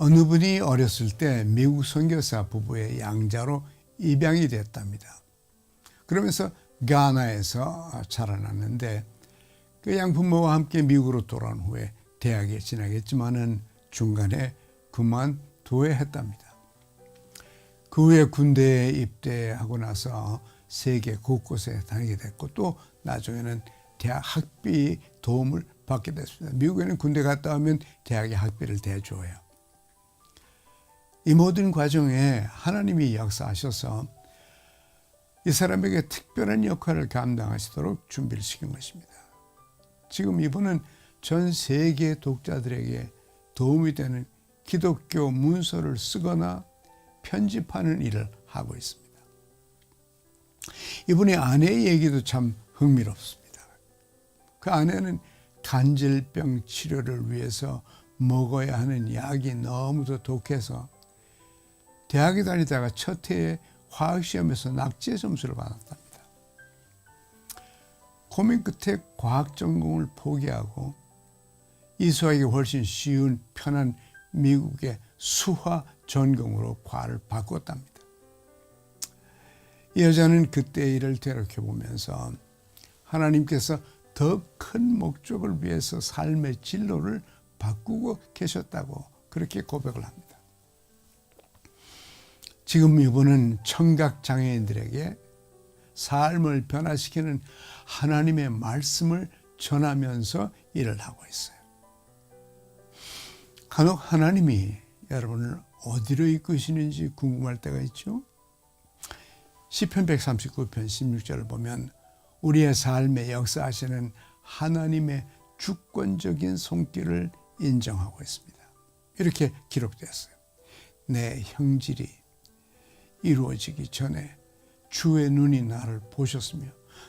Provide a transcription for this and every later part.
어느 분이 어렸을 때 미국 선교사 부부의 양자로 입양이 됐답니다. 그러면서 가나에서 자라났는데 그 양부모와 함께 미국으로 돌아온 후에 대학에 지나겠지만은 중간에 그만둬야 했답니다. 그 후에 군대에 입대하고 나서 세계 곳곳에 다니게 됐고 또 나중에는 대학 학비 도움을 받게 됐습니다. 미국에는 군대 갔다 오면 대학의 학비를 대줘요. 이 모든 과정에 하나님이 역사하셔서 이 사람에게 특별한 역할을 감당하시도록 준비를 시킨 것입니다. 지금 이분은 전 세계 독자들에게 도움이 되는 기독교 문서를 쓰거나 편집하는 일을 하고 있습니다. 이분의 아내의 얘기도 참 흥미롭습니다. 그 아내는 간질병 치료를 위해서 먹어야 하는 약이 너무도 독해서 대학에 다니다가 첫 해에 화학시험에서 낙제 점수를 받았답니다. 고민 끝에 과학 전공을 포기하고 이수하기 훨씬 쉬운 편한 미국의 수화 전공으로 과를 바꿨답니다. 이 여자는 그때 일을 되돌아보면서 하나님께서 더 큰 목적을 위해서 삶의 진로를 바꾸고 계셨다고 그렇게 고백을 합니다. 지금 이분은 청각 장애인들에게 삶을 변화시키는 하나님의 말씀을 전하면서 일을 하고 있어요. 간혹 하나님이 여러분을 어디로 이끄시는지 궁금할 때가 있죠. 시편 139편 16절을 보면 우리의 삶에 역사하시는 하나님의 주권적인 손길을 인정하고 있습니다. 이렇게 기록되었어요. 내 형질이 이루어지기 전에 주의 눈이 나를 보셨으며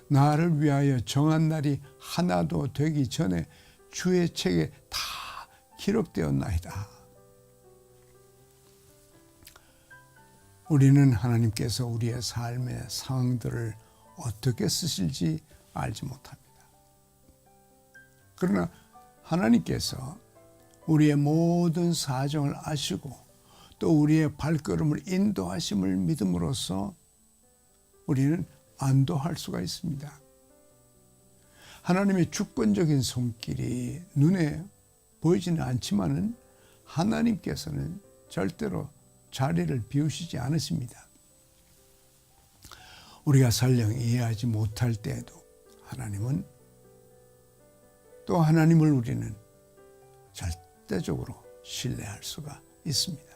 나를 위하여 정한 날이 하나도 되기 전에 주의 책에 다 기록되었나이다. 우리는 하나님께서 우리의 삶의 상황들을 어떻게 쓰실지 알지 못합니다. 그러나 하나님께서 우리의 모든 사정을 아시고 또 우리의 발걸음을 인도하심을 믿음으로써 우리는 안도할 수가 있습니다. 하나님의 주권적인 손길이 눈에 보이지는 않지만은 하나님께서는 절대로 자리를 비우시지 않으십니다. 우리가 설령 이해하지 못할 때에도 하나님은 또 하나님을 우리는 절대적으로 신뢰할 수가 있습니다.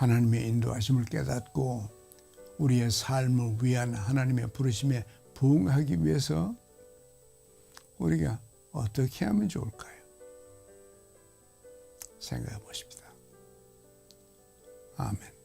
하나님의 인도하심을 깨닫고 우리의 삶을 위한 하나님의 부르심에 부응하기 위해서 우리가 어떻게 하면 좋을까요? 생각해 보십시다. 아멘.